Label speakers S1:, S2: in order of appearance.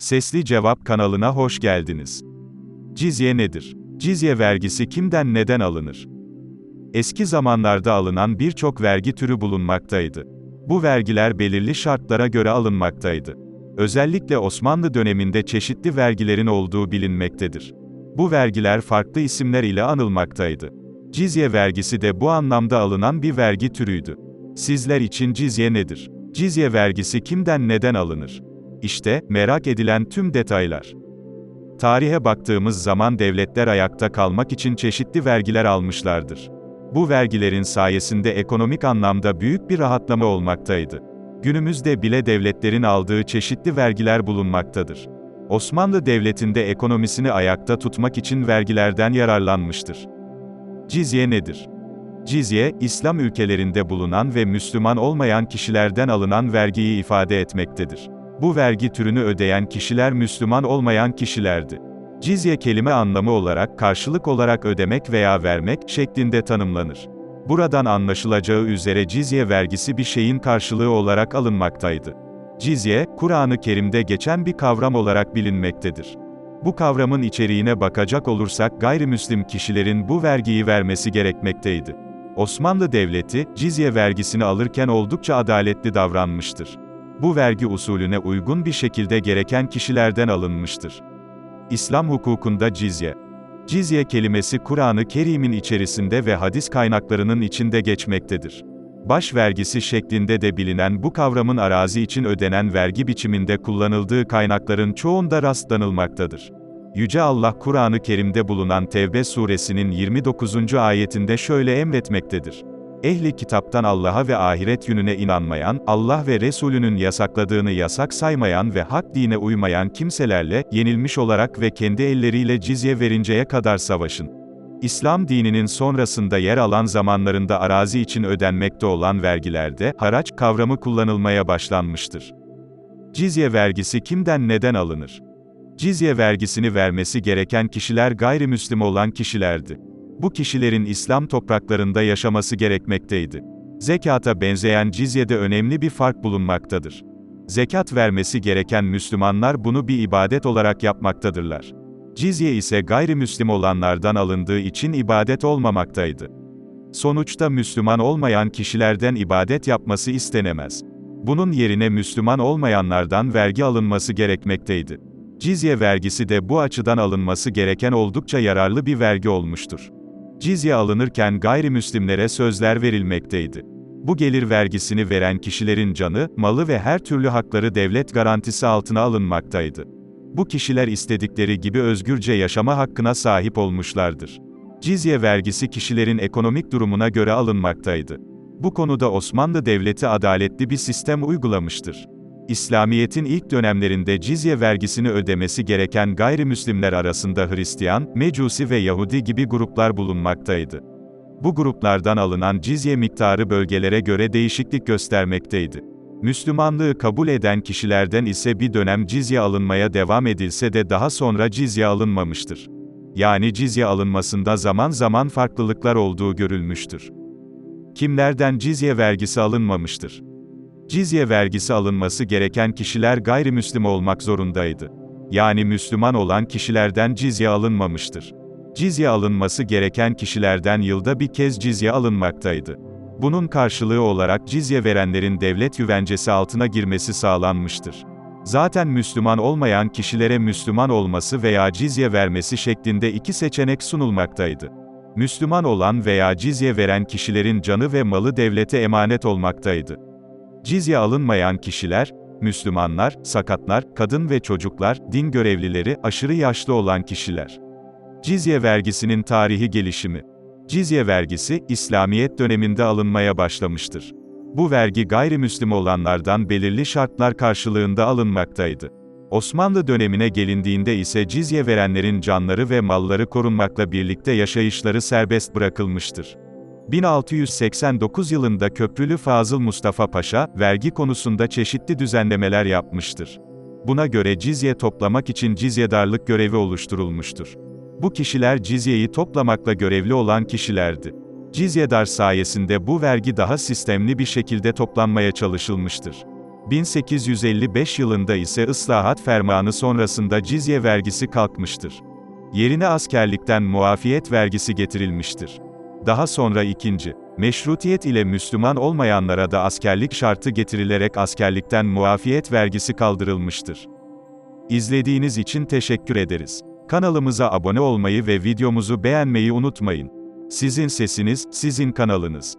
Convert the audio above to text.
S1: Sesli Cevap kanalına hoş geldiniz. Cizye nedir? Cizye vergisi kimden neden alınır? Eski zamanlarda alınan birçok vergi türü bulunmaktaydı. Bu vergiler belirli şartlara göre alınmaktaydı. Özellikle Osmanlı döneminde çeşitli vergilerin olduğu bilinmektedir. Bu vergiler farklı isimler ile anılmaktaydı. Cizye vergisi de bu anlamda alınan bir vergi türüydü. Sizler için cizye nedir? Cizye vergisi kimden neden alınır? İşte, merak edilen tüm detaylar. Tarihe baktığımız zaman devletler ayakta kalmak için çeşitli vergiler almışlardır. Bu vergilerin sayesinde ekonomik anlamda büyük bir rahatlama olmaktaydı. Günümüzde bile devletlerin aldığı çeşitli vergiler bulunmaktadır. Osmanlı Devleti'nde ekonomisini ayakta tutmak için vergilerden yararlanmıştır. Cizye nedir? Cizye, İslam ülkelerinde bulunan ve Müslüman olmayan kişilerden alınan vergiyi ifade etmektedir. Bu vergi türünü ödeyen kişiler Müslüman olmayan kişilerdi. Cizye kelime anlamı olarak karşılık olarak ödemek veya vermek şeklinde tanımlanır. Buradan anlaşılacağı üzere cizye vergisi bir şeyin karşılığı olarak alınmaktaydı. Cizye, Kur'an-ı Kerim'de geçen bir kavram olarak bilinmektedir. Bu kavramın içeriğine bakacak olursak gayrimüslim kişilerin bu vergiyi vermesi gerekmekteydi. Osmanlı Devleti, cizye vergisini alırken oldukça adaletli davranmıştır. Bu vergi usulüne uygun bir şekilde gereken kişilerden alınmıştır. İslam hukukunda cizye. Cizye kelimesi Kur'an-ı Kerim'in içerisinde ve hadis kaynaklarının içinde geçmektedir. Baş vergisi şeklinde de bilinen bu kavramın arazi için ödenen vergi biçiminde kullanıldığı kaynakların çoğunda rastlanılmaktadır. Yüce Allah Kur'an-ı Kerim'de bulunan Tevbe suresinin 29. ayetinde şöyle emretmektedir. Ehli kitaptan Allah'a ve ahiret gününe inanmayan, Allah ve Resulünün yasakladığını yasak saymayan ve hak dine uymayan kimselerle, yenilmiş olarak ve kendi elleriyle cizye verinceye kadar savaşın. İslam dininin sonrasında yer alan zamanlarında arazi için ödenmekte olan vergilerde, haraç kavramı kullanılmaya başlanmıştır. Cizye vergisi kimden neden alınır? Cizye vergisini vermesi gereken kişiler gayrimüslim olan kişilerdi. Bu kişilerin İslam topraklarında yaşaması gerekmekteydi. Zekata benzeyen cizyede önemli bir fark bulunmaktadır. Zekat vermesi gereken Müslümanlar bunu bir ibadet olarak yapmaktadırlar. Cizye ise gayrimüslim olanlardan alındığı için ibadet olmamaktaydı. Sonuçta Müslüman olmayan kişilerden ibadet yapması istenemez. Bunun yerine Müslüman olmayanlardan vergi alınması gerekmekteydi. Cizye vergisi de bu açıdan alınması gereken oldukça yararlı bir vergi olmuştur. Cizye alınırken gayrimüslimlere sözler verilmekteydi. Bu gelir vergisini veren kişilerin canı, malı ve her türlü hakları devlet garantisi altına alınmaktaydı. Bu kişiler istedikleri gibi özgürce yaşama hakkına sahip olmuşlardır. Cizye vergisi kişilerin ekonomik durumuna göre alınmaktaydı. Bu konuda Osmanlı Devleti adaletli bir sistem uygulamıştır. İslamiyet'in ilk dönemlerinde cizye vergisini ödemesi gereken gayrimüslimler arasında Hristiyan, Mecusi ve Yahudi gibi gruplar bulunmaktaydı. Bu gruplardan alınan cizye miktarı bölgelere göre değişiklik göstermekteydi. Müslümanlığı kabul eden kişilerden ise bir dönem cizye alınmaya devam edilse de daha sonra cizye alınmamıştır. Yani cizye alınmasında zaman zaman farklılıklar olduğu görülmüştür. Kimlerden cizye vergisi alınmamıştır? Cizye vergisi alınması gereken kişiler gayrimüslim olmak zorundaydı. Yani Müslüman olan kişilerden cizye alınmamıştır. Cizye alınması gereken kişilerden yılda bir kez cizye alınmaktaydı. Bunun karşılığı olarak cizye verenlerin devlet güvencesi altına girmesi sağlanmıştır. Zaten Müslüman olmayan kişilere Müslüman olması veya cizye vermesi şeklinde iki seçenek sunulmaktaydı. Müslüman olan veya cizye veren kişilerin canı ve malı devlete emanet olmaktaydı. Cizye alınmayan kişiler, Müslümanlar, sakatlar, kadın ve çocuklar, din görevlileri, aşırı yaşlı olan kişiler. Cizye vergisinin tarihi gelişimi Cizye vergisi, İslamiyet döneminde alınmaya başlamıştır. Bu vergi gayrimüslim olanlardan belirli şartlar karşılığında alınmaktaydı. Osmanlı dönemine gelindiğinde ise cizye verenlerin canları ve malları korunmakla birlikte yaşayışları serbest bırakılmıştır. 1689 yılında Köprülü Fazıl Mustafa Paşa, vergi konusunda çeşitli düzenlemeler yapmıştır. Buna göre cizye toplamak için cizyedarlık görevi oluşturulmuştur. Bu kişiler cizyeyi toplamakla görevli olan kişilerdi. Cizyedar sayesinde bu vergi daha sistemli bir şekilde toplanmaya çalışılmıştır. 1855 yılında ise ıslahat fermanı sonrasında cizye vergisi kalkmıştır. Yerine askerlikten muafiyet vergisi getirilmiştir. Daha sonra ikinci, meşrutiyet ile Müslüman olmayanlara da askerlik şartı getirilerek askerlikten muafiyet vergisi kaldırılmıştır. İzlediğiniz için teşekkür ederiz. Kanalımıza abone olmayı ve videomuzu beğenmeyi unutmayın. Sizin sesiniz, sizin kanalınız.